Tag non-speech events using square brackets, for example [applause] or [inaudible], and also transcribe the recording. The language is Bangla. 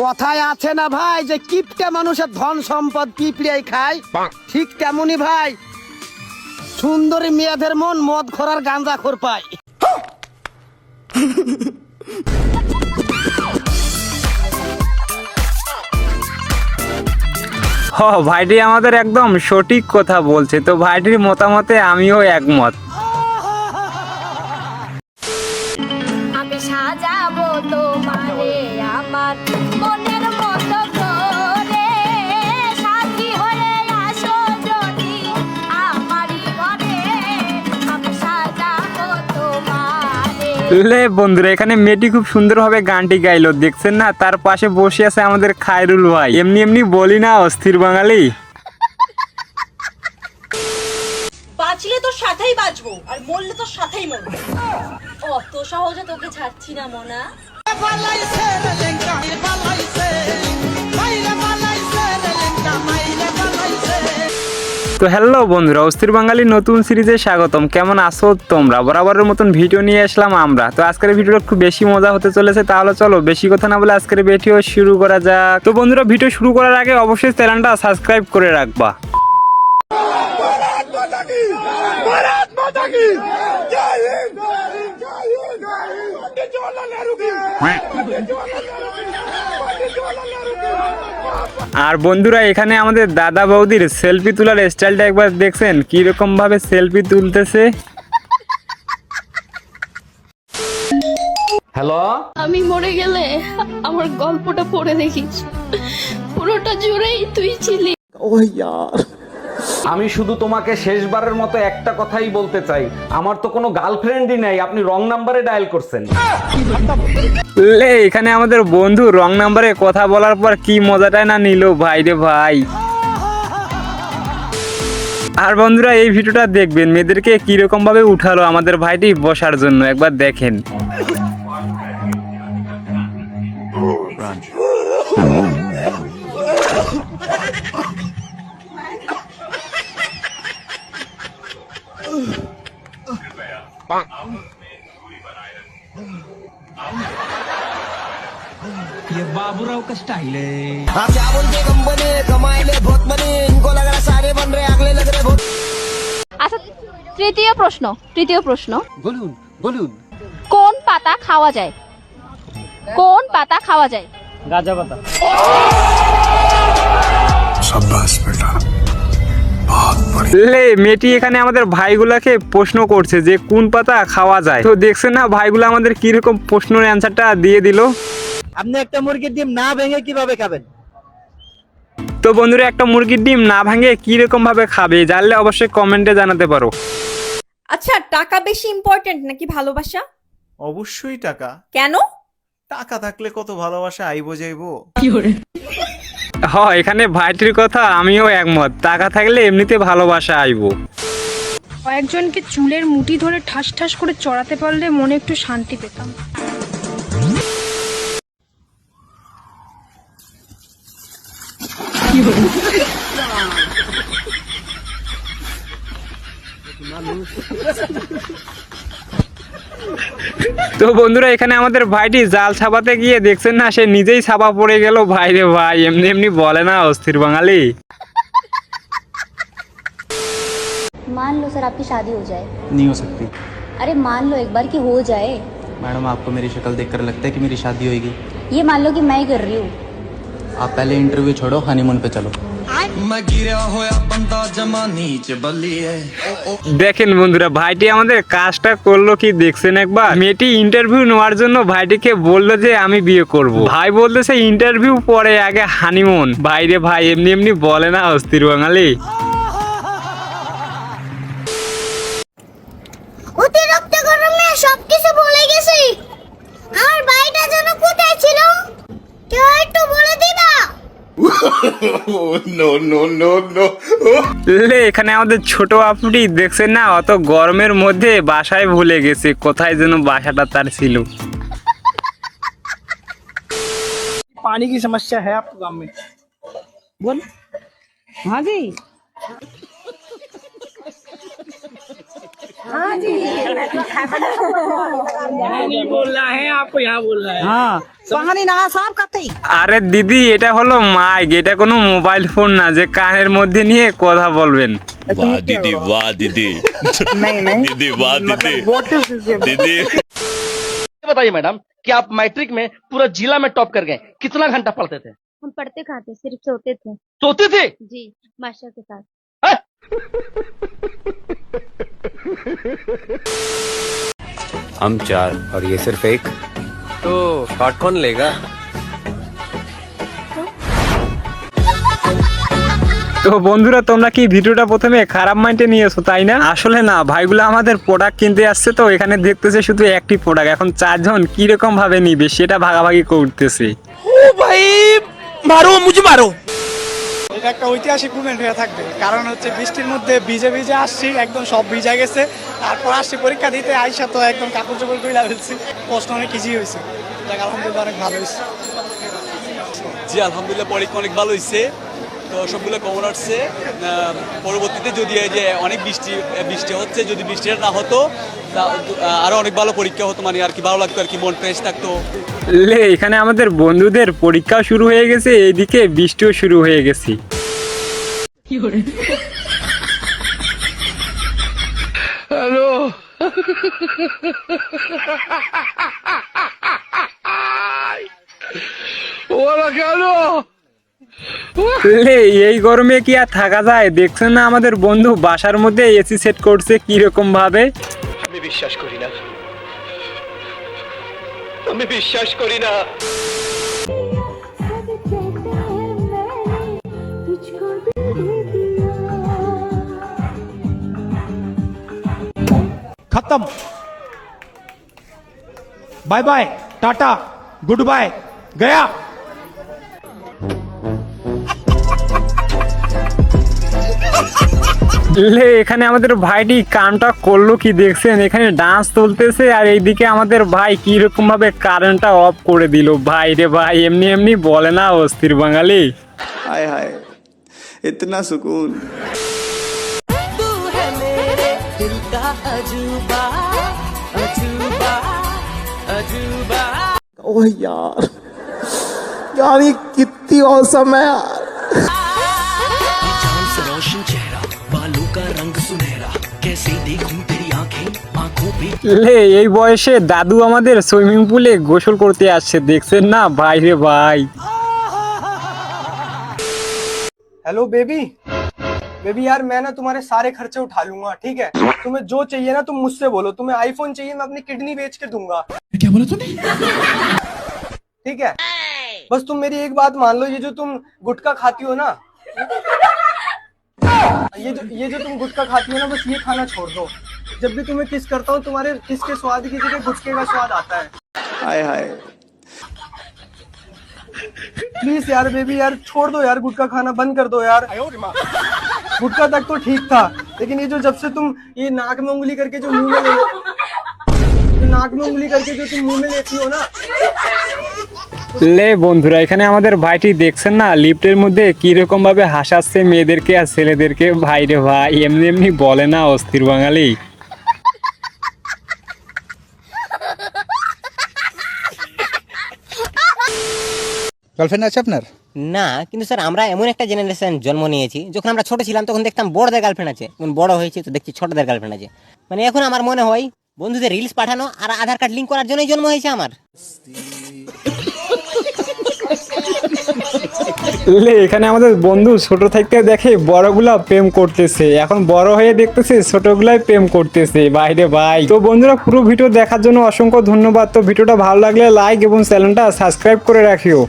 কথায় আছে না ভাই যে কিপটে মানুষের ধন সম্পদ পিঁপড়িয়াই খায়। ঠিক তেমনি ভাই। সুন্দরী মেয়েদের মন মদ খোরার গাঁজা খোর পায়। হ ভাইটি আমাদের একদম সঠিক কথা বলছে। তো ভাইটির মতামতে আমিও একমত। লে বন্ধুরা এখানে মেয়েটি খুব সুন্দরভাবে গানটি গাইলো দেখছেন না? তার পাশে বসে আছে আমাদের খায়রুল ভাই। এমনি এমনি বলি না অস্থির বাঙালি। বাঁচলে তোর সাথেই বাঁচবো আর মরলে তোর সাথেই মরবো। অত সহজে তোকে ছাড়ছি না মোনা। তো হ্যালো বন্ধুরা, অস্থির বাঙালি নতুন সিরিজে স্বাগতম। কেমন আছো তোমরা? বরাবরের মতন ভিডিও নিয়ে আসলাম আমরা। তো আজকের ভিডিওটা খুব বেশি মজা হতে চলেছে, তাহলে চলো বেশি কথা না বলে আজকের ভিডিও শুরু করা যাক। তো বন্ধুরা, ভিডিও শুরু করার আগে অবশ্যই চ্যানেলটা সাবস্ক্রাইব করে রাখবা। আর বন্ধুরা এখানে আমাদের দাদা বৌদির সেলফি তোলার স্টাইলটা একবার দেখছেন? কি রকম ভাবে সেলফি তুলতেছে? হ্যালো আমি মরে গেলে আমার গল্পটা পড়ে দেখিস। পুরোটা জুড়েই তুই ছিলি। আমি শুধু তোমাকে শেষবারের মতো একটা কথাই বলতে চাই। আমার তো কোনো গার্লফ্রেন্ডই নাই আপনি রং নাম্বারে ডায়াল করছেন। লে এখানে আমাদের বন্ধু রং নাম্বারে কথা বলার পর কি মজাটাই না নিল ভাই রে ভাই। আর বন্ধুরা এই ভিডিওটা দেখবেন মেয়েদেরকে কীরকম ভাবে উঠালো আমাদের ভাইটি বসার জন্য একবার দেখেন। আচ্ছা তৃতীয় প্রশ্ন তৃতীয় প্রশ্ন বলুন বলুন কোন পাতা খাওয়া যায় কোন পাতা খাওয়া যায় লে মেয়েটি এখানে আমাদের ভাইগুলাকে প্রশ্ন করছে যে কোন পাতা খাওয়া যায়। তো দেখছেন না ভাইগুলো আমাদের কীরকম প্রশ্নের অ্যান্সারটা দিয়ে দিল। আপনি একটা মুরগির ডিম না ভেঙে কীভাবে খাবেন? তো বন্ধুরা একটা মুরগির ডিম না ভাঙে কীরকম ভাবে খাবে জানলে অবশ্যই কমেন্টে জানাতে পারো। আচ্ছা টাকা বেশি ইম্পর্টেন্ট নাকি ভালোবাসা? অবশ্যই টাকা। কেন? টাকা থাকলে কত ভালোবাসা আইবো যাইবো। হ, এখানে ভাইটির কথা, আমিও একমত। টাকা থাকলে এমনিতে ভালোবাসা আইবো। কয়েকজনকে চুলের মুঠি ধরে ঠাস ঠাস করে চড়াতে পারলে মনে একটু শান্তি পেতাম। তো বন্ধুরা এখানে আমাদের ভাইটি জাল ছাপাতে গিয়ে দেখছেন না সে নিজেই ছাপা পড়ে গেল ভাই রে ভাই এমনি এমনি বলে না অস্থির বাঙালি मान लो सर आपकी शादी हो जाए नहीं हो सकती अरे मान लो एक बार कि हो जाए मैडम आपको मेरी शक्ल देखकर लगता है कि मेरी शादी होगी ये मान लो कि मैं ही कर रही हूँ आप पहले इंटरव्यू छोड़ो हनीमून पे चलो দেখেন বন্ধুরা, ভাইটি আমাদের কাজটা করল কি দেখছেন একবার? মেয়েটি ইন্টারভিউ নেওয়ার জন্য ভাইটিকে বলল যে আমি বিয়ে করব। ভাই বলতেছে ইন্টারভিউ পরে আগে হানিমুন ভাইরে ভাই, এমনি এমনি বলে না অস্থির Bangali. লে এখানে আমাদের ছোট আপুটি দেখছেন না অত গরমের মধ্যে বাসায় ভুলে গেছে কোথায় যেন বাসাটা তার ছিল पानी की समस्या है आपको गांव में बोल हाँ जी আরে দিদি এটা হলো মাইক এটা কোনো মোবাইল ফোন না যে কানের মধ্যে নিয়ে কথা বলবেন वाह दीदी वाह दीदी दीदी वाह दीदी दीदी बताइए मैडम कि आप मैट्रिक में पूरा जिला में टॉप कर गए कितना घंटा पढ़ते थे हम पढ़ते कहाँ थे सिर्फ सोते थे सोते थे जी मास्टर के साथ [laughs] हम चार और ये सिर्फ एक तो शॉट कौन लेगा তো বন্ধুরা তোমরা কি ভিডিওটা প্রথমে খারাপ মাইন্ডে নিয়েছো তাই না আসলে না ভাইগুলো আমাদের প্রোডাক্ট কিনতে আসছে তো এখানে দেখতেছে শুধু একটি প্রোডাক্ট এখন চারজন কি রকম ভাবে নিবে সেটা ভাগাভাগি করতেছে এটা একটা ঐতিহাসিক মুভমেন্ট হয়ে থাকবে। কারণ হচ্ছে বৃষ্টির মধ্যে ভিজে ভিজে আসছি, একদম সব ভিজা গেছে। তারপর আসছি পরীক্ষা দিতে, আইসা তো একদম কাপড় চোপড় করে ফেলছি। প্রশ্ন অনেক ইজি হয়েছে যাক, আলহামদুলিল্লাহ অনেক ভালো হয়েছে জি, আলহামদুলিল্লাহ, পরীক্ষা অনেক ভালো হয়েছে তো সবগুলো কমন আসছে পরবর্তীতে যদি এই যে অনেক বৃষ্টি বৃষ্টি হচ্ছে, যদি বৃষ্টিটা না হতো, তা আরও অনেক ভালো পরীক্ষা হতো মানে আর কি ভালো লাগতো, আর কি মন ফ্রেশ থাকতো। লে এখানে আমাদের বন্ধুদের পরীক্ষা শুরু হয়ে গেছে এইদিকে বৃষ্টিও শুরু হয়ে গেছে। লে এই গরমে কি আর থাকা যায়? দেখছেন না আমাদের বন্ধু বাসার মধ্যে এসি সেট করছে কি রকম ভাবে আমি বিশ্বাস করি না। আমি বিশ্বাস করি না खत्म bye bye tata good bye गया লে এখানে আমাদের ভাইটি কামটা করলো কি দেখছেন এখানে ডান্স চলতেছে আর এইদিকে আমাদের ভাই কি রকম ভাবে কারেন্টটা অফ করে দিল ভাই রে ভাই এমনি এমনি বলে না অস্থির বাঙালি हाय हाय इतना सुकून ओह यार यार ये कितनी औसम है यार লে এই বয়সে দাদু আমাদের সুইমিং পুলে গোসল করতে আসছে দেখছেন না ভাই রে ভাই हेलो बेबी बेबी यार मैं ना तुम्हारे सारे खर्चे उठा लूंगा ठीक है तुम्हें जो चाहिए ना तुम मुझसे बोलो तुम्हें आईफोन चाहिए मैं अपनी किडनी बेच के दूंगा क्या बोला तूने ठीक है बस तुम मेरी एक बात मान लो ये जो तुम गुटखा खाती हो ना ये जो ये जो तुम गुटखा खाती हो ना बस ये खाना छोड़ दो। जब भी तुम्हें किस करता हूँ तुम्हारे किस के स्वाद की जगह गुटके का स्वाद आता है। हाय हाय। प्लीज़ यार बेबी यार छोड़ दो यार गुटखा खाना बंद कर दो यार। गुटखा तक तो ठीक था लेकिन ये जो जब से तुम ये नाक में उंगली करके जो मुँह में ले- नाक में उंगली करके जो तुम मुँह में लेती हो ना লে বন্ধুরা এখানে আমাদের ভাইটি দেখছেন না? লিফটের মধ্যে কীরকম ভাবে হাসাচ্ছে মেয়েদেরকে আর ছেলেদেরকে? ভাই রে ভাই এমনি এমনি বলে না অস্থির বাঙালি। গার্লফ্রেন্ড আছে আপনার? না কিন্তু স্যার আমরা এমন একটা জেনারেশন জন্ম নিয়েছি যখন আমরা ছোট ছিলাম তখন দেখতাম বড়দের গার্লফ্রেন্ড আছে। এখন বড় হয়েছে তো দেখছি ছোটদের গার্লফ্রেন্ড আছে। মানে এখন আমার মনে হয় বন্ধুদের রিলস পাঠানো আর আধার কার্ড লিঙ্ক করার জন্যই জন্ম হয়েছে আমার। লে, এখানে আমাদের বন্ধু ছোট থাকতে দেখে বড়গুলা প্রেম করতেছে। এখন বড় হয়ে দেখতেছে ছোটগুলাই প্রেম করতেছে। বাইরে ভাই তো বন্ধুরা, পুরো ভিডিও দেখার জন্য অসংখ্য ধন্যবাদ। তো ভিডিওটা ভালো লাগলে লাইক এবং চ্যানেলটা সাবস্ক্রাইব করে রাখিও।